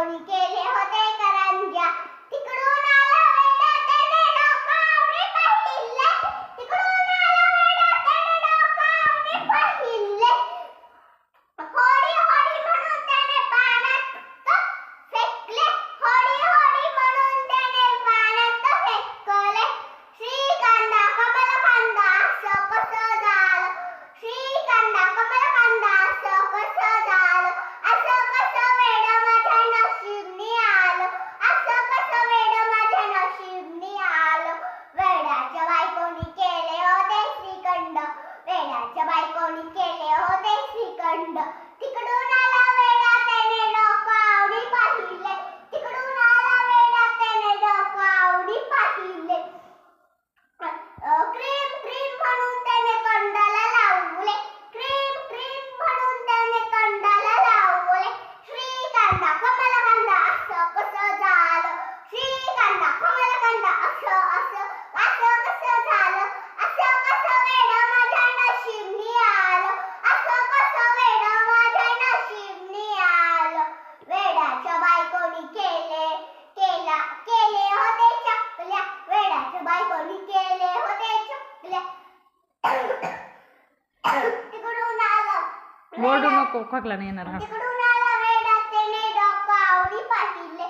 Porque എനിക്ക് बायकोनिकेले होते चुकले तिकडून आलं. ओरडू नको खोकला नाही येणार हा. तिकडून आलं रेडात त्याने डोकं आवडी पाटीले